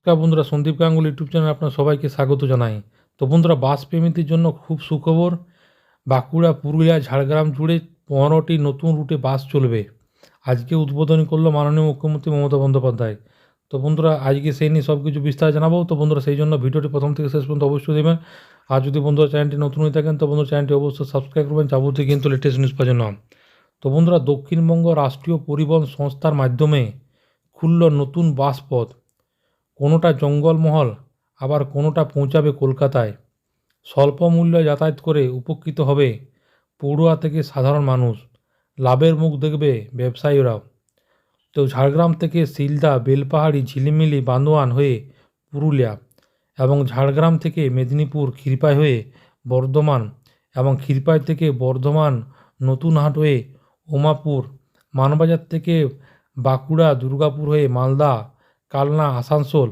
নমস্কার বন্ধুরা, সন্দীপ গাঙ্গুলি ইউটিউব চ্যানেলে আপনার সবাইকে স্বাগত জানাই। তো বন্ধুরা বাস প্রেমীদের জন্য খুব সুখবর, বাঁকুড়া, পুরুলিয়া, ঝাড়গ্রাম জুড়ে পনেরোটি নতুন রুটে বাস চলবে। আজকে উদ্বোধনী করল মাননীয় মুখ্যমন্ত্রী মমতা বন্দ্যোপাধ্যায়। তো বন্ধুরা, আজকে সেই নিয়ে সব কিছু বিস্তার জানাব। তো বন্ধুরা, সেই জন্য ভিডিওটি প্রথম থেকে শেষ পর্যন্ত অবশ্যই দেবেন আর যদি বন্ধুরা চ্যানেলটি নতুন হয়ে থাকেন, তো বন্ধুরা, চ্যানেলটি অবশ্যই সাবস্ক্রাইব করবেন। যাবতীয় কিন্তু লেটেস্ট নিউজ পাওয়ার জন্য। তো বন্ধুরা, দক্ষিণবঙ্গ রাষ্ট্রীয় পরিবহন সংস্থার মাধ্যমে খুলল নতুন বাস পথ কোনোটা জঙ্গলমহল, আবার কোনোটা পৌঁছাবে কলকাতায়। স্বল্প মূল্যে যাতায়াত করে উপকৃত হবে পড়ুয়া থেকে সাধারণ মানুষ। লাভের মুখ দেখবে ব্যবসায়ীরাও। তো ঝাড়গ্রাম থেকে শিলদা বেলপাহাড়ি, ঝিলিমিলি, বান্দোয়ান হয়ে পুরুলিয়া এবং ঝাড়গ্রাম থেকে মেদিনীপুর ক্ষীরপাই হয়ে বর্ধমান এবং ক্ষীরপাই থেকে বর্ধমান নতুনহাট হয়ে উমাপুর, মানবাজার থেকে বাঁকুড়া, দুর্গাপুর হয়ে মালদা কালনা, আসানসোল।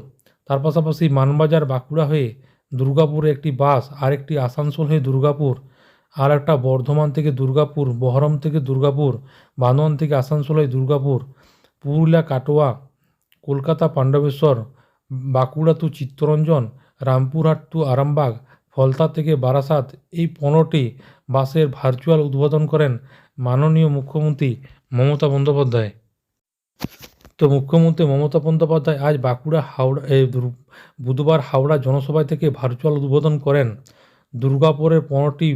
তার পাশাপাশি মানবাজার বাঁকুড়া হয়ে দুর্গাপুরে একটি বাস আর একটি আসানসোল হয়ে দুর্গাপুর আর একটা বর্ধমান থেকে দুর্গাপুর, বহরম থেকে দুর্গাপুর, বান্দোয়ান থেকে আসানসোল হয়ে দুর্গাপুর, পুরুলিয়া, কাটোয়া, কলকাতা, পাণ্ডবেশ্বর, বাঁকুড়া টু চিত্তরঞ্জন, রামপুরহাট টু আরামবাগ, ফলতা থেকে বারাসাত, এই পনেরোটি বাসের ভার্চুয়াল উদ্বোধন করেন মাননীয় মুখ্যমন্ত্রী মমতা বন্দ্যোপাধ্যায়। তো মুখ্যমন্ত্রী মমতা বন্দ্যোপাধ্যায় আজ বাঁকুড়া হাওড়া বুধবার হাওড়া জনসভায় থেকে ভার্চুয়াল উদ্বোধন করেন। দুর্গাপুরের পনেরোটি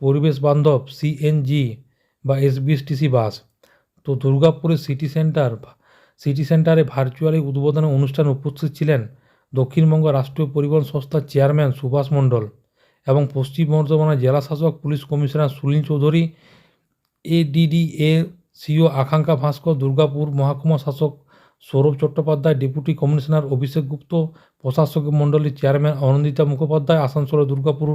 পরিবেশ বান্ধব সিএনজি বা এসবিএসটিসি বাস। তো দুর্গাপুরের সিটি সেন্টার, সিটি সেন্টারে ভার্চুয়ালি উদ্বোধনী অনুষ্ঠানে উপস্থিত ছিলেন দক্ষিণবঙ্গ রাষ্ট্রীয় পরিবহন সংস্থার চেয়ারম্যান সুভাষ মণ্ডল এবং পশ্চিম বর্ধমানের জেলা শাসক police commissioner Sunil Chowdhury ADDA CEO Akanksha Bhaskar, Durgapur মহকুমা শাসক সৌরভ চট্টোপাধ্যায়, ডেপুটি কমিশনার অভিষেক গুপ্ত, প্রশাসক মণ্ডলীর চেয়ারম্যান অনন্দিতা মুখোপাধ্যায় আসানসোলের দুর্গাপুর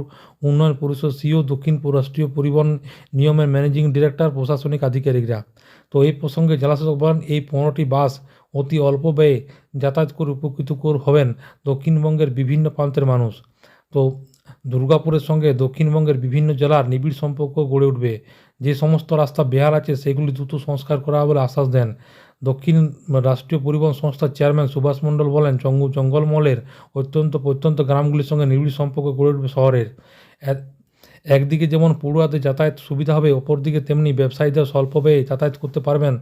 উন্নয়ন পরিষদ সিও, দক্ষিণ রাষ্ট্রীয় পরিবহন নিয়মের ম্যানেজিং ডিরেক্টর, প্রশাসনিক আধিকারিকরা। তো এই প্রসঙ্গে জেলাশাসক বলেন, এই পনেরোটি বাস অতি অল্প ব্যয়ে যাতায়াত করে উপকৃত হবেন দক্ষিণবঙ্গের বিভিন্ন প্রান্তের মানুষ। তো দুর্গাপুরের সঙ্গে দক্ষিণবঙ্গের বিভিন্ন জেলার নিবিড় সম্পর্ক গড়ে উঠবে। যে সমস্ত রাস্তা বেহাল আছে, সেগুলি দ্রুত সংস্কার করা হবে বলে আশ্বাস দেন। দক্ষিণ রাষ্ট্রীয় পরিবহন সংস্থার চেয়ারম্যান সুভাষ মণ্ডল বলেন জঙ্গ জঙ্গলমহলের অত্যন্ত প্রত্যন্ত গ্রামগুলির সঙ্গে নিবিড় সম্পর্ক গড়ে উঠবে শহরের। একদিকে যেমন পড়ুয়াদের যাতায়াত সুবিধা হবে, অপরদিকে তেমনি ব্যবসায়ীদের স্বল্প ব্যয়ে যাতায়াত করতে পারবেন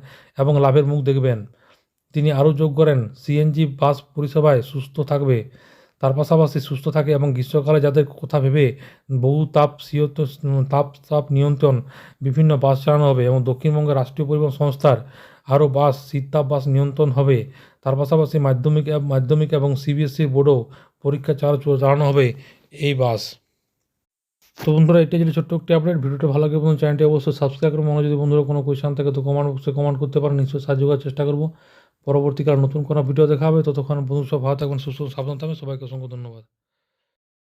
এবং লাভের মুখ দেখবেন। তিনি আরও যোগ করেন, সিএনজি, বাস পরিষেবায় সুস্থ থাকবে। তার পাশাপাশি সুস্থ থাকে এবং গ্রীষ্মকালে যাদের কথা ভেবে বহু তাপ সিয়ত তাপ তাপ নিয়ন্ত্রণ বিভিন্ন বাস চালানো হবে এবং দক্ষিণবঙ্গের রাষ্ট্রীয় পরিবহন সংস্থার আরও বাস শীততাপ বাস নিয়ন্ত্রণ হবে। তার পাশাপাশি মাধ্যমিক মাধ্যমিক এবং সিবিএসসি বোর্ডও পরীক্ষা চালা চালানো হবে এই বাস। তো বন্ধুরা, এটাই ছিল ছোট্ট একটি আপডেট ভিডিওটা ভালো লাগে এবং চ্যানেলটি অবশ্যই সাবস্ক্রাইব করব যদি বন্ধুরা কোনো কোয়েশন থাকে তো কমেন্ট বক্সে কমেন্ট করতে পারেন। নিশ্চয়ই সাহায্য করার চেষ্টা করব। পরবর্তীকালে নতুন কোনো ভিডিও দেখা হবে, ততক্ষণ বন্ধু সব ভালো থাকবেন, সুস্থ সাবধান থাকবেন। সবাইকে অসংখ্য ধন্যবাদ।